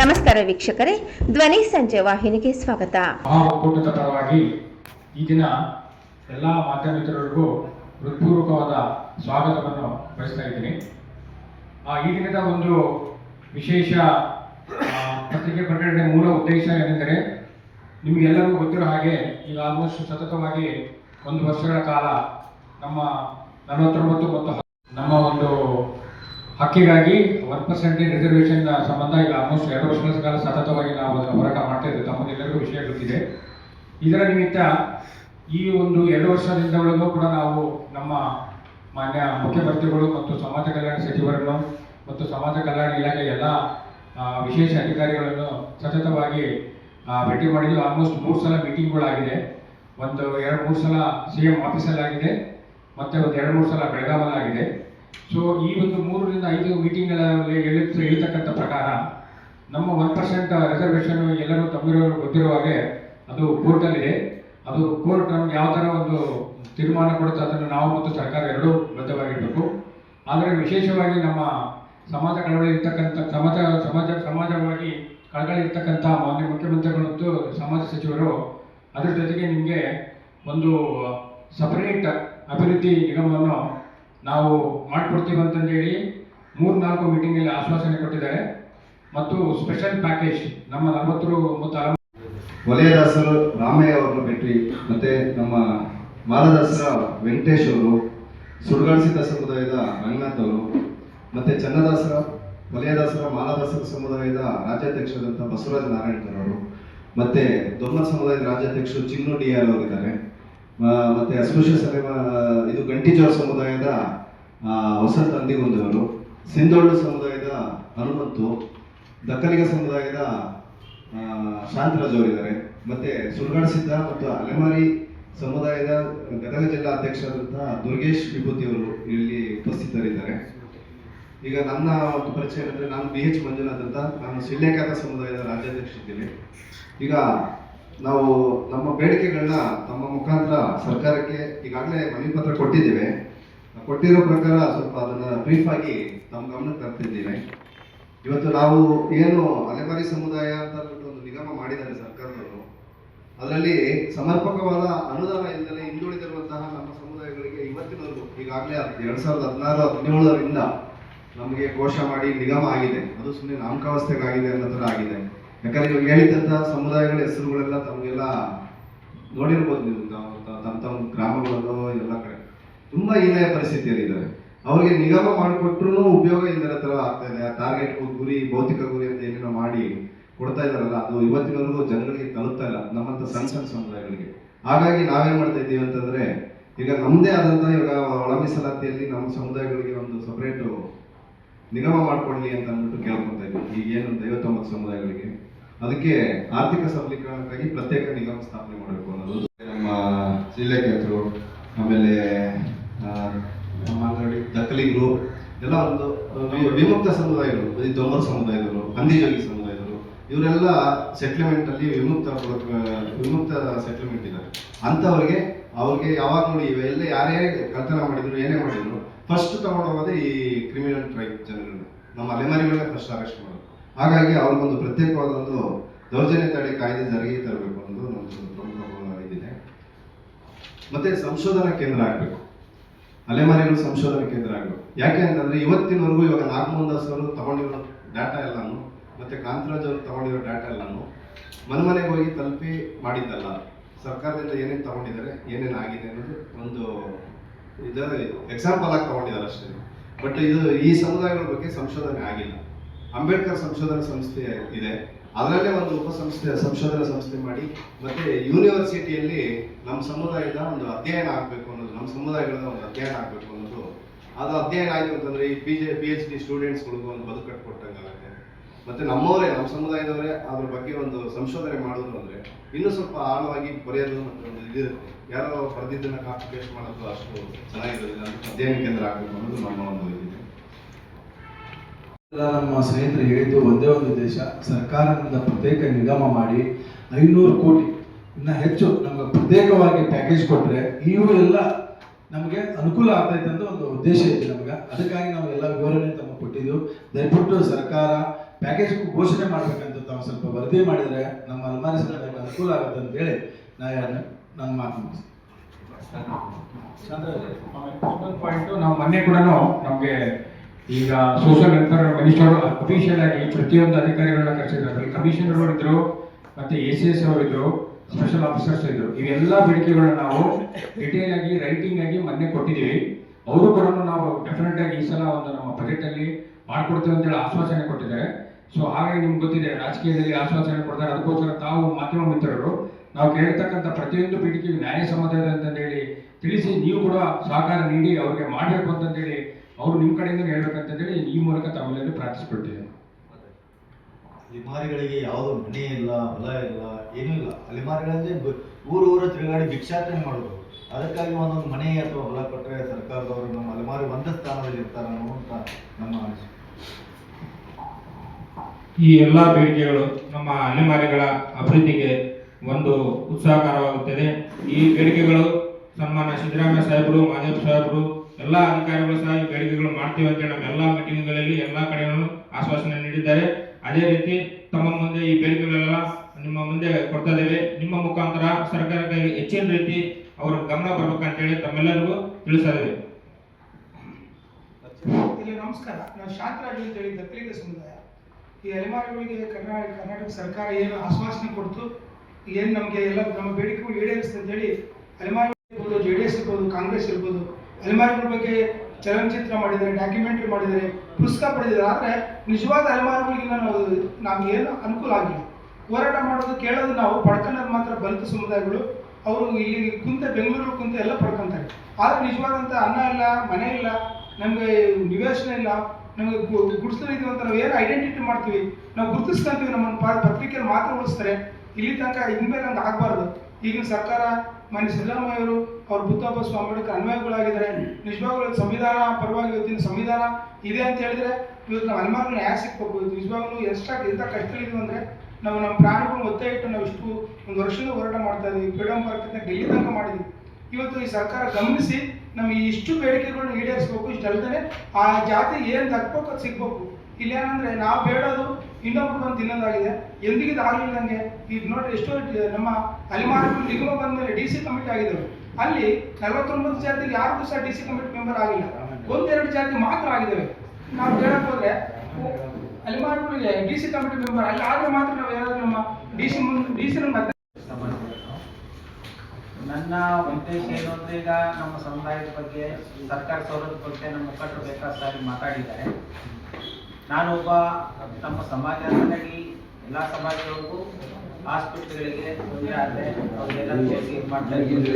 ನಮಸ್ಕಾರ ವೀಕ್ಷಕರೇ, ಧ್ವನಿ ಸಂಜೆ ವಾಹಿನಿಗೆ ಸ್ವಾಗತ. ಒಕ್ಕೂಟದ ಈ ದಿನ ಎಲ್ಲ ಮಾಧ್ಯಮ ಮಿತ್ರರಿಗೂ ಹೃತ್ಪೂರ್ವಕವಾದ ಸ್ವಾಗತವನ್ನು ಬಯಸ್ತಾ ಇದ್ದೀನಿ. ಈ ದಿನದ ಒಂದು ವಿಶೇಷ ಪತ್ರಿಕೆ ಪ್ರಕಟಣೆ ಮೂಲ ಉದ್ದೇಶ ಏನೆಂದರೆ ನಿಮಗೆಲ್ಲರಿಗೂ ಗೊತ್ತಿರೋ ಹಾಗೆ ಈಗ ಆಲ್ಮೋಸ್ಟ್ ಸತತವಾಗಿ ಒಂದು ವರ್ಷಗಳ ಕಾಲ ನಮ್ಮ ನಲವತ್ತೊಂಬತ್ತು ಮತ್ತು ನಮ್ಮ ಒಂದು ಹಕ್ಕಿಗಾಗಿ ಒನ್ ಪರ್ಸೆಂಟೇಜ್ ರಿಸರ್ವೇಷನ್ ಸಂಬಂಧ ಈಗ ಆಲ್ಮೋಸ್ಟ್ ಎರಡು ವರ್ಷಗಳ ಕಾಲ ಸತತವಾಗಿ ನಾವು ಅದನ್ನು ಹೋರಾಟ ಮಾಡ್ತಾ ಇದ್ದೇವೆ. ತಮ್ಮದೆಲ್ಲರಿಗೂ ವಿಷಯ ಗೊತ್ತಿದೆ. ಇದರ ನಿಮಿತ್ತ ಈ ಒಂದು ಎರಡು ವರ್ಷದಿಂದಲೂ ಕೂಡ ನಾವು ನಮ್ಮ ಮಾನ್ಯ ಮುಖ್ಯಮಂತ್ರಿಗಳು ಮತ್ತು ಸಮಾಜ ಕಲ್ಯಾಣ ಸಚಿವರನ್ನು ಮತ್ತು ಸಮಾಜ ಕಲ್ಯಾಣ ಇಲಾಖೆ ಎಲ್ಲ ವಿಶೇಷ ಅಧಿಕಾರಿಗಳನ್ನು ಸತತವಾಗಿ ಭೇಟಿ ಮಾಡಿದ್ದು ಆಲ್ಮೋಸ್ಟ್ ಮೂರು ಸಲ ಮೀಟಿಂಗ್ಗಳಾಗಿದೆ ಒಂದು ಎರಡು ಮೂರು ಸಲ ಸಿ ಎಂ ಆಫೀಸಲ್ಲಾಗಿದೆ ಮತ್ತು ಒಂದು ಎರಡು ಮೂರು ಸಲ ಬೆಳಗಾವಲ್ಲಾಗಿದೆ ಸೊ ಈ ಒಂದು ಮೂರರಿಂದ ಐದು ಮೀಟಿಂಗ್ಗಳಲ್ಲಿ ಹೇಳಿದ ಹೇಳ್ತಕ್ಕಂಥ ಪ್ರಕಾರ, ನಮ್ಮ ಒನ್ ಪರ್ಸೆಂಟ್ ರಿಸರ್ವೇಷನ್ ಎಲ್ಲರೂ ತಮ್ಮಿರೋರು ಗೊತ್ತಿರೋ ಹಾಗೆ ಅದು ಕೋರ್ಟಲ್ಲಿದೆ ಅದು ಕೋರ್ಟ್ ನಮ್ಗೆ ಯಾವ ಥರ ಒಂದು ತೀರ್ಮಾನ ಕೊಡುತ್ತೆ ಅದನ್ನು ನಾವು ಮತ್ತು ಸರ್ಕಾರ ಎರಡೂ ಬದ್ಧವಾಗಿರಬೇಕು. ಆದರೆ ವಿಶೇಷವಾಗಿ ನಮ್ಮ ಸಮಾಜ ಕಳವಳಿ ಇರ್ತಕ್ಕಂಥ ಸಮಾಜ ಸಮಾಜ ಸಮಾಜವಾಗಿ ಕಳಕಳಿ ಇರ್ತಕ್ಕಂಥ ಮಾನ್ಯ ಮುಖ್ಯಮಂತ್ರಿಗಳು ಮತ್ತು ಸಮಾಜ ಸಚಿವರು ಅದರ ಜೊತೆಗೆ ನಿಮಗೆ ಒಂದು ಸಪರೇಟ್ ಅಭಿವೃದ್ಧಿ ನಿಗಮವನ್ನು ನಾವು ಮಾಡಿಕೊಡ್ತೀವಿ ಅಂತಂದೇಳಿ ಮೂರು ನಾಲ್ಕು ಮೀಟಿಂಗಲ್ಲಿ ಆಶ್ವಾಸನೆ ಕೊಟ್ಟಿದ್ದಾರೆ. ಮತ್ತು ಸ್ಪೆಷಲ್ ಪ್ಯಾಕೇಜ್ ನಮ್ಮ ನಲವತ್ತು ಮತ್ತು ವಲಯದಾಸರು ರಾಮಯ್ಯ ಅವರನ್ನು ಭೇಟಿ, ಮತ್ತೆ ನಮ್ಮ ಮಾಲದಾಸರ ವೆಂಕಟೇಶ್ ಅವರು ಸುಡ್ಗಾಡ್ಸಿದ ಸಮುದಾಯದ ರಂಗನಾಥ್ ಅವರು, ಮತ್ತೆ ಚನ್ನದಾಸರ, ವಲಯದಾಸರ ಮಾಲದಾಸರ ಸಮುದಾಯದ ರಾಜ್ಯಾಧ್ಯಕ್ಷರಾದಂಥ ಬಸವರಾಜ ನಾರಾಯಣಕರ್ ಅವರು, ಮತ್ತೆ ದೊಮ್ಮ ಸಮುದಾಯದ ರಾಜ್ಯಾಧ್ಯಕ್ಷರು ಚಿನ್ನು ಡಿ ಆರ್ ಅವರಿದ್ದಾರೆ ಮತ್ತೆ ಅಸ್ಪೃಶ್ಯ ಇದು ಗಂಟಿಜೋರ್ ಸಮುದಾಯದ ಹೊಸ ವಸಂತ ಅಂದಿಗುಂದವರು ಸಿಂಧೋಳು ಸಮುದಾಯದ ಹನುಮಂತು ದಕ್ಕಲಿಗ ಸಮುದಾಯದ ಶಾಂತರಾಜ್ ಅವರಿದ್ದಾರೆ ಮತ್ತೆ ಸುಳ್ಗಾಡ ಸಿದ್ಧ ಮತ್ತು ಅಲೆಮಾರಿ ಸಮುದಾಯದ ಗದಗ ಜಿಲ್ಲಾ ಅಧ್ಯಕ್ಷರಾದಂತಹ ದುರ್ಗೇಶ್ ವಿಭೂತಿ ಅವರು ಇಲ್ಲಿ ಉಪಸ್ಥಿತರಿದ್ದಾರೆ. ಈಗ ನನ್ನ ಒಂದು ಪರಿಚಯ ಏನಂದ್ರೆ, ನಾನು ಬಿ ಎಚ್ ಮಂಜುನಾಥ್ ಅಂತ, ನಾನು ಶಿಲ್ಲೇಖಾತ ಸಮುದಾಯದ ರಾಜ್ಯಾಧ್ಯಕ್ಷ ಇದ್ದೀನಿ. ಈಗ ನಾವು ನಮ್ಮ ಬೇಡಿಕೆಗಳನ್ನ ನಮ್ಮ ಮುಖಾಂತರ ಸರ್ಕಾರಕ್ಕೆ ಈಗಾಗಲೇ ಮನವಿ ಪತ್ರ ಕೊಟ್ಟಿದ್ದೇವೆ. ಕೊಟ್ಟಿರೋ ಪ್ರಕಾರ ಸ್ವಲ್ಪ ಅದನ್ನ ಬ್ರೀಫ್ ಆಗಿ ತಮ್ಮ ಗಮನಕ್ಕೆ ತರ್ತಿದ್ದೇವೆ. ಇವತ್ತು ನಾವು ಏನು ಅಲೆಮಾರಿ ಸಮುದಾಯ ಅಂತ ಅಂದ್ಬಿಟ್ಟು ಒಂದು ನಿಗಮ ಮಾಡಿದ್ದಾರೆ ಸರ್ಕಾರದವರು. ಅದರಲ್ಲಿ ಸಮರ್ಪಕವಾದ ಅನುದಾನ ಇಲ್ಲದೆ ಹಿಂದುಳಿದಿರುವಂತಹ ನಮ್ಮ ಸಮುದಾಯಗಳಿಗೆ ಇವತ್ತಿನವರೆಗೂ, ಈಗಾಗಲೇ ಎರಡ್ ಸಾವಿರದ ಹದಿನಾರು, ಹದಿನೇಳರಿಂದ ನಮಗೆ ಘೋಷ ಮಾಡಿ ನಿಗಮ ಆಗಿದೆ. ಅದು ಸುಮ್ಮನೆ ನಾಮಕಾವಸ್ಥೆಗಾಗಿದೆ ಅನ್ನೋ ಥರ ಆಗಿದೆ. ಯಾಕಂದ್ರೆ ಇವಾಗ ಹೇಳಿದಂತ ಸಮುದಾಯಗಳ ಹೆಸರುಗಳೆಲ್ಲ ತಮಗೆಲ್ಲ ನೋಡಿರ್ಬೋದು ನೀವು ತ- ತಮ್ಮ ತಮ್ಮ ಗ್ರಾಮಗಳಲ್ಲೋ ಎಲ್ಲ ಕಡೆ. ತುಂಬಾ ಹೀನಾಯ ಪರಿಸ್ಥಿತಿಯಲ್ಲಿ ಇದ್ದಾರೆ ಅವ್ರಿಗೆ ನಿಗಮ ಮಾಡಿಕೊಟ್ರು ಉಪಯೋಗ ಇಲ್ಲದ ಥರ ಆಗ್ತಾ ಇದೆ. ಟಾರ್ಗೆಟ್ ಗುರಿ, ಭೌತಿಕ ಗುರಿ ಅಂತ ಏನೇನೋ ಮಾಡಿ ಕೊಡ್ತಾ ಇದಾರಲ್ಲ ಅದು ಇವತ್ತಿನವರೆಗೂ ಜನಗಳಿಗೆ ತಲುಪ್ತಾ ಇಲ್ಲ. ನಮ್ಮಂತ ಸಣ್ಣ ಸಣ್ಣ ಸಮುದಾಯಗಳಿಗೆ. ಹಾಗಾಗಿ ನಾವೇನ್ ಮಾಡ್ತಾ ಇದ್ದೀವಿ ಅಂತಂದ್ರೆ, ಈಗ ನಮ್ದೇ ಆದಂತ ಇವಾಗ ಒಳ ಮೀಸಲಾತಿಯಲ್ಲಿ ನಮ್ಮ ಸಮುದಾಯಗಳಿಗೆ ಒಂದು ಸಪರೇಟ್ ನಿಗಮ ಮಾಡ್ಕೊಳ್ಳಿ ಅಂತ ಅಂದ್ಬಿಟ್ಟು ಕೇಳ್ಕೊತಾ ಇದ್ವಿ ಈಗ ಏನು ಐವತ್ತೊಂಬತ್ತು ಸಮುದಾಯಗಳಿಗೆ. ಅದಕ್ಕೆ ಆರ್ಥಿಕ ಸಬಲೀಕರಣಕ್ಕಾಗಿ ಪ್ರತ್ಯೇಕ ನಿಗಮ ಸ್ಥಾಪನೆ ಮಾಡಬೇಕು ಅನ್ನೋದು ನಮ್ಮ ಜಿಲ್ಲೆಗೆದ್ರು ಆಮೇಲೆ ಅಂಗಡಿ ದಕ್ಕಲಿಗರು ಎಲ್ಲ ಒಂದು ವಿಮುಕ್ತ ಸಮುದಾಯಗಳು ಈ ಸಮುದಾಯಗಳು ಹಂದಿಜೋಗಿ ಸಮುದಾಯದವರು, ಇವರೆಲ್ಲ ಸೆಟ್ಲ್ಮೆಂಟ್ ಅಲ್ಲಿ ವಿಮುಕ್ತ ವಿಮುಕ್ತ ಸೆಟ್ಲ್ಮೆಂಟ್ ಇದ್ದಾರೆ. ಅಂಥವ್ರಿಗೆ ಅವ್ರಿಗೆ ಯಾವಾಗ ನೋಡಿ ಇವೆಲ್ಲ ಯಾರೇ ಕಳ್ತನ ಮಾಡಿದ್ರು, ಏನೇ ಮಾಡಿದ್ರು ಫಸ್ಟ್ ತಗೊಂಡೋಗೋದೇ ಈ ಕ್ರಿಮಿನಲ್ ಟ್ರೈಬ್ ಜನಗಳನ್ನ ನಮ್ಮ ಅಲೆಮಾರಿಗಳನ್ನ ಫಸ್ಟ್ ಅರೆಸ್ಟ್ ಮಾಡೋದು. ಹಾಗಾಗಿ ಅವ್ರಿಗೊಂದು ಪ್ರತ್ಯೇಕವಾದ ಒಂದು ದೌರ್ಜನ್ಯ ತಡೆ ಕಾಯ್ದೆ ಜಾರಿಗೆ ತರಬೇಕು ಅನ್ನೋದು ನಮ್ಮದು ಪ್ರಮುಖ ಇದಿದೆ ಮತ್ತೆ ಸಂಶೋಧನಾ ಕೇಂದ್ರ ಆಗಬೇಕು. ಅಲೆಮಾರಿಗಳು ಸಂಶೋಧನಾ ಕೇಂದ್ರ ಆಗಬೇಕು. ಯಾಕೆ ಅಂತಂದ್ರೆ ಇವತ್ತಿನವರೆಗೂ ಇವಾಗ ನಾಗಮೋಹನ್ ಅವರು ತಗೊಂಡಿರೋ ಡಾಟಾ ಎಲ್ಲಾನು, ಮತ್ತೆ ಕಾಂತರಾಜ್ ಅವರು ತಗೊಂಡಿರೋ ಡಾಟಾ ಎಲ್ಲಾನು ಮನೆಮನೆಗೆ ಹೋಗಿ ತಲುಪಿ ಮಾಡಿದ್ದಲ್ಲ. ಸರ್ಕಾರದಿಂದ ಏನೇನು ತಗೊಂಡಿದ್ದಾರೆ, ಏನೇನು ಆಗಿದೆ ಅನ್ನೋದು ಒಂದು ಇದು ಎಕ್ಸಾಂಪಲ್ ಆಗಿ ತಗೊಂಡಿದ್ದಾರೆ ಅಷ್ಟೇ. ಬಟ್ ಇದು ಈ ಸಮುದಾಯಗಳ ಬಗ್ಗೆ ಸಂಶೋಧನೆ ಆಗಿಲ್ಲ. ಅಂಬೇಡ್ಕರ್ ಸಂಶೋಧನಾ ಸಂಸ್ಥೆ ಇದೆ. ಅದರಲ್ಲೇ ಒಂದು ಉಪಸಂಸ್ಥೆ, ಸಂಶೋಧನಾ ಸಂಸ್ಥೆ ಮಾಡಿ, ಮತ್ತೆ ಯೂನಿವರ್ಸಿಟಿಯಲ್ಲಿ ನಮ್ಮ ಸಮುದಾಯದ ಒಂದು ಅಧ್ಯಯನ ಆಗಬೇಕು ಅನ್ನೋದು ನಮ್ಮ ಸಮುದಾಯಗಳ ಒಂದು ಅಧ್ಯಯನ ಆಗಬೇಕು ಅನ್ನೋದು. ಅದು ಅಧ್ಯಯನ ಆಯ್ತು ಅಂತಂದ್ರೆ ಈ P J P H D ಸ್ಟೂಡೆಂಟ್ಸ್ಗಳಿಗೂ ಒಂದು ಬದುಕು ಕಟ್ಕೊಟ್ಟಂಗಾಗುತ್ತೆ. ಮತ್ತೆ ನಮ್ಮವರೇ ನಮ್ಮ ಸಮುದಾಯದವರೇ ಅದ್ರ ಬಗ್ಗೆ ಒಂದು ಸಂಶೋಧನೆ ಮಾಡೋದು ಅಂದ್ರೆ ಇನ್ನೂ ಸ್ವಲ್ಪ ಆಳವಾಗಿ ಬರೆಯೋದು ಮತ್ತೆ ಒಂದು ಇದಿರುತ್ತೆ ಯಾರೋ ಬರೆದಿದ್ದನ್ನ ಕಾಪಿ ಪೇಸ್ಟ್ ಮಾಡೋದು ಅಷ್ಟು ಚೆನ್ನಾಗಿರೋದಿಲ್ಲ ಅಧ್ಯಯನ ಕೇಂದ್ರ ಆಗಬೇಕು ಅನ್ನೋದು ನಮ್ಮ ಒಂದು ಇದಿದೆ ನಮ್ಮ ಸ್ನೇಹಿತರು ಹೇಳಿದ್ದು ಒಂದೇ ಒಂದು ಉದ್ದೇಶ ಸರ್ಕಾರದಿಂದ ಪ್ರತ್ಯೇಕ ನಿಗಮ ಮಾಡಿ ಐನೂರು ಕೋಟಿ, ಇನ್ನ ಹೆಚ್ಚು ನಮ್ಗೆ ಪ್ರತ್ಯೇಕವಾಗಿ ಪ್ಯಾಕೇಜ್ ಕೊಟ್ರೆ ಇವು ಎಲ್ಲ ನಮಗೆ ಅನುಕೂಲ ಆಗ್ತೈತೆ ಅಂತ ಒಂದು ಉದ್ದೇಶ ಇದೆ ನಮ್ಗೆ ಅದಕ್ಕಾಗಿ ನಾವು ಎಲ್ಲ ವಿವರಣೆ ತಮ್ಮ ಕೊಟ್ಟಿದ್ದು ದಯವಿಟ್ಟು ಸರ್ಕಾರ ಪ್ಯಾಕೇಜ್ ಘೋಷಣೆ ಮಾಡ್ಬೇಕಂತ ತಾವು ಸ್ವಲ್ಪ ವರದಿ ಮಾಡಿದರೆ ನಮ್ಮ ಅಲ್ಮಾರಿ ಅನುಕೂಲ ಆಗುತ್ತೆ ಅಂತ ಹೇಳಿ ನಾ ನನ್ನ ಮಾತು ಮುಗಿಸ್ತೀನಿ. ಇನ್ನೊಂದು ಪಾಯಿಂಟ್ ನಾವು ಮೊನ್ನೆ ಕೂಡ ನಮಗೆ ಈಗ ಸೋಷಿಯಲ್ ವೆಲ್ಫೇರ್ ಮಿನಿಸ್ಟರ್ ಅಫಿಷಿಯಲ್ ಆಗಿ ಪ್ರತಿಯೊಂದು ಅಧಿಕಾರಿಗಳನ್ನ ಕರೆಸಿದ್ರು. ಅದ್ರಲ್ಲಿ ಕಮಿಷನರ್ ಇದ್ರು, ಮತ್ತೆ ಎ ಸಿ ಎಸ್ ಅವರು ಇದ್ರು ಸ್ಪೆಷಲ್ ಆಫೀಸರ್ಸ್ ಇದ್ರು. ಇವೆಲ್ಲ ಬೇಡಿಕೆಗಳನ್ನ ನಾವು ಡಿಟೇಲ್ ಆಗಿ ರೈಟಿಂಗ್ ಆಗಿ ಮೊನ್ನೆ ಕೊಟ್ಟಿದ್ದೀವಿ. ಅವರು ಕೂಡ ನಾವು ಡೆಫಿನೆಟ್ ಆಗಿ ಈ ಸಲ ಒಂದು ನಮ್ಮ ಬಜೆಟ್ ಅಲ್ಲಿ ಮಾಡ್ಕೊಡ್ತೇವೆ ಅಂತೇಳಿ ಆಶ್ವಾಸನೆ ಕೊಟ್ಟಿದ್ದಾರೆ. ಸೊ ಹಾಗಾಗಿ ನಿಮ್ಗೆ ಗೊತ್ತಿದೆ, ರಾಜಕೀಯದಲ್ಲಿ ಆಶ್ವಾಸನೆ ಕೊಡ್ತಾರೆ. ಅದಕ್ಕೋಸ್ಕರ ತಾವು ಮಾಧ್ಯಮ ಮಿತ್ರರು, ನಾವು ಕೇಳ್ತಕ್ಕಂಥ ಪ್ರತಿಯೊಂದು ಬೇಡಿಕೆಗೆ ನ್ಯಾಯ ಸಮಾಧಾನ ಅಂತಂದೇಳಿ ತಿಳಿಸಿ, ನೀವು ಕೂಡ ಸಹಕಾರ ನೀಡಿ, ಅವ್ರಿಗೆ ಮಾಡಬೇಕು ಅಂತಂದೇಳಿ ಅವರು ನಿಮ್ಮ ಕಡೆಯಿಂದ ಹೇಳ್ಬೇಕಂತಂದೇಳಿ ಈ ಮೂಲಕ ತಾವೆಲ್ಲರೂ ಪ್ರಾರ್ಥಿಸ್ಕೊಳ್ತಿದ್ದೇನೆ ಅಲೆಮಾರಿಗಳಿಗೆ ಯಾವುದು ಮನೆ ಇಲ್ಲ ಹೊಲ ಇಲ್ಲ ಏನೂ ಇಲ್ಲ. ಅಲಿಮಾರಿಗಳಲ್ಲಿ ಬ- ಊರು ಊರ ತಿರುಗಾಡಿ ಭಿಕ್ಷಾಟನೆ ಮಾಡೋದು. ಅದಕ್ಕಾಗಿ ಒಂದೊಂದು ಮನೆ ಅಥವಾ ಹೊಲ ಕೊಟ್ಟರೆ ಸರ್ಕಾರದವರು ನಮ್ಮ ಅಲಿಮಾರಿ ಒಂದೇ ಸ್ಥಾನದಲ್ಲಿ ಇರ್ತಾರೆ ಅಂತ ನಮ್ಮ ಅನಿಸಿಕೆ ಈ ಎಲ್ಲ ಬೇಡಿಕೆಗಳು ನಮ್ಮ ಅಲೆಮಾರಿಗಳ ಅಭಿವೃದ್ಧಿಗೆ ಒಂದು ಉತ್ಸಾಹಕರವಾಗುತ್ತದೆ. ಈ ಬೇಡಿಕೆಗಳು ಸನ್ಮಾನ್ಯ ಸಿದ್ದರಾಮಯ್ಯ ಸಾಹೇಬರು ಮಾದೇವ್ ಸಾಹೇಬರು ಎಲ್ಲ ಅಧಿಕಾರಿಗಳು ಸಹ ಮಾಡ್ತೀವಿ ಅಂತ ಎಲ್ಲಾ ಎಲ್ಲ ಮೀಟಿಂಗ್ಗಳಲ್ಲಿ ಎಲ್ಲ ಕಡೆನೂ ಆಶ್ವಾಸನೆ ನೀಡಿದ್ದಾರೆ. ಅದೇ ರೀತಿ ತಮ್ಮ ಮುಂದೆ ಈ ಬೇಡಿಕೆಗಳೆಲ್ಲ ನಿಮ್ಮ ಮುಂದೆ ಕೊಡ್ತಾ ಇದ್ದೇವೆ. ನಿಮ್ಮ ಮುಖಾಂತರ ಸರ್ಕಾರಕ್ಕಾಗಿ ಹೆಚ್ಚಿನ ರೀತಿ ಅವರ ಗಮನ ಬರ್ಬೇಕಂತೇಳಿ ತಮ್ಮೆಲ್ಲರಿಗೂ ತಿಳಿಸ್ತಾ ಇದ್ದೇವೆ. ನಮಸ್ಕಾರ. ನಾನು ಶಾಂತರಾಜು ಅಂತ ಹೇಳಿ ಸಮುದಾಯ. ಈ ಅಲೆಮಾರಿಗಳಿಗೆ ಕರ್ನಾಟಕ ಕರ್ನಾಟಕ ಸರ್ಕಾರ ಏನು ಆಶ್ವಾಸನೆ ಕೊಡ್ತು, ಏನು ನಮಗೆ ಎಲ್ಲ ನಮ್ಮ ಬೇಡಿಕೆಗಳು ಈಡೇರಿಸ್ತಂತೇಳಿ ಅಲೆಮಾರಿ ಇರ್ಬೋದು, ಜೆ ಡಿ ಎಸ್ ಇರ್ಬೋದು, ಕಾಂಗ್ರೆಸ್ ಇರ್ಬೋದು, ಅಲೆಮಾರಿಗಳ ಬಗ್ಗೆ ಚಲನಚಿತ್ರ ಮಾಡಿದ್ದಾರೆ ಡಾಕ್ಯುಮೆಂಟ್ರಿ ಮಾಡಿದ್ದಾರೆ ಪುಸ್ತಕ ಪಡೆದಿದ್ದಾರೆ. ಆದರೆ ನಿಜವಾದ ಅಲೆಮಾರಿಗಳಿಗೆ ನಾವು ನಮ್ಗೆ ಏನು ಅನುಕೂಲ ಆಗಿಲ್ಲ. ಹೋರಾಟ ಮಾಡೋದು ಕೇಳೋದು ನಾವು ಪಡ್ಕೊಳ್ಳೋದು ಮಾತ್ರ ಬಲಿತ ಸಮುದಾಯಗಳು, ಅವರು ಇಲ್ಲಿ ಕುಂತ ಬೆಂಗಳೂರು ಕುಂತ ಎಲ್ಲ ಪಡ್ಕೊತಾರೆ. ಆದರೆ ನಿಜವಾದಂಥ ಅನ್ನ ಇಲ್ಲ, ಮನೆ ಇಲ್ಲ, ನಮಗೆ ನಿವೇಶನ ಇಲ್ಲ, ನಮಗೆ ಗುಡಿಸ್ಲಿದ್ದೀವಿ ಅಂತ ನಾವು ಏನು ಐಡೆಂಟಿಟಿ ಮಾಡ್ತೀವಿ, ನಾವು ಗುರುತಿಸ್ಕೊಂತೀವಿ ನಮ್ಮನ್ನು ಪತ್ರಿಕೆಯಲ್ಲಿ ಮಾತ್ರ ಉಳಿಸ್ತಾರೆ. ಇಲ್ಲಿ ತನಕ ಇನ್ಮೇಲೆ ಹಂಗೆ ಆಗಬಾರ್ದು. ಈಗಿನ ಸರ್ಕಾರ ಮಾನ್ಯ ಸಿದ್ದರಾಮಯ್ಯವರು ಅವರು ಬುದ್ಧಪ್ಪ ಸ್ವಾಮಿಗಳಿಗೆ ಅನ್ವಯಗಳಾಗಿದ್ದಾರೆ ನಿಜವಾಗ್ಲೂ ಸಂವಿಧಾನ, ಪರವಾಗಿ ಇವತ್ತಿನ ಸಂವಿಧಾನ ಇದೆ ಅಂತ ಹೇಳಿದ್ರೆ, ಇವತ್ತು ನಾವು ಅನುಮಾನಗಳನ್ನ ಯಾಕೆ ಸಿಕ್ಬೇಕು? ಇವತ್ತು ನಿಜವಾಗ್ಲೂ ಎಷ್ಟಾಗಿ ಎಂಥ ಕಷ್ಟಗಳಿದ್ವು ಅಂದರೆ, ನಾವು ನಮ್ಮ ಪ್ರಾಣಿಗಳನ್ನ ಒತ್ತೆ ಇಟ್ಟು ನಾವು ಇಷ್ಟು ಒಂದು ವರ್ಷದ ಹೋರಾಟ ಮಾಡ್ತಾ ಇದ್ದೀವಿ. ಫ್ರೀಡಮ್ ಪಾರ್ಕ್ ಡೆಲ್ಲಿ ತನಕ ಮಾಡಿದ್ವಿ ಇವತ್ತು ಈ ಸರ್ಕಾರ ಗಮನಿಸಿ ನಮಗೆ ಇಷ್ಟು ಬೇಡಿಕೆಗಳನ್ನ ಈಡೇರಿಸ್ಬೇಕು ಇಷ್ಟಲ್ದೇ ಆ ಜಾತಿ ಏನು ದಕ್ಬೇಕು ಅದು ಸಿಗ್ಬೇಕು. ಇಲ್ಲೇನಂದ್ರೆ ನಾವು ಬೇಡೋದು ಇನ್ನೊಬ್ರು ಬಂದು ತಿನ್ನೋದಾಗಿದೆ. ಎಂದಿಗೂ ಆಗಲಿಲ್ಲ ನನಗೆ ಈಗ ನೋಡ್ರಿ ಎಷ್ಟೋ ನಮ್ಮ ಅಲಿಮಾರ ನಿಗಮ ಬಂದ ಮೇಲೆ ಡಿ ಸಿ ಕಮಿಟಿ ಆಗಿದ್ದಾವೆ ಅಲ್ಲಿ ನಲವತ್ತೊಂಬತ್ತು ಜಾತಿಗೆ ಯಾರಿಗೂ ಸಹ ಡಿ ಸಿ ಕಮಿಟಿ ಮೆಂಬರ್ ಆಗಿಲ್ಲ. ಒಂದೆರಡು ಜಾತಿ ಮಾತ್ರ ಆಗಿದ್ದಾವೆ. ನಾವು ಕೇಳಕ್ ಹೋದ್ರೆ ಅಲಿಮಾರ ಡಿ ಸಿ ಕಮಿಟಿ ಮೆಂಬರ್ ಅಲ್ಲಿ ಆದ್ರೆ ಮಾತ್ರ ನಾವು ಯಾರಾದ್ರೂ ನಮ್ಮ ಡಿ ಸಿ ಡಿ ಸಿ ಮತ್ತೆ ನನ್ನ ಉದ್ದೇಶ ಏನು ಅಂದ್ರೆ ಈಗ ನಮ್ಮ ಸಮುದಾಯದ ಬಗ್ಗೆ, ಸರ್ಕಾರ ಸೌಲಭ್ಯ ಬಗ್ಗೆ ನಮ್ಮ ಮುಖಂಡರು ಬೇಕಾದ ಸಾರಿ ಮಾತಾಡಿದ್ದಾರೆ. ನಾನೊಬ್ಬ ನಮ್ಮ ಸಮಾಜದಲ್ಲಿ ಎಲ್ಲ ಸಮಾಜಗಳಿಗೂ ಆಸ್ಪತ್ರೆಗಳಿಗೆ ತೊಂದರೆ ಆದರೆ ಅವ್ರಿಗೆಲ್ಲ ಇದು ಮಾಡ್ತಾ ಇದ್ದೀನಿ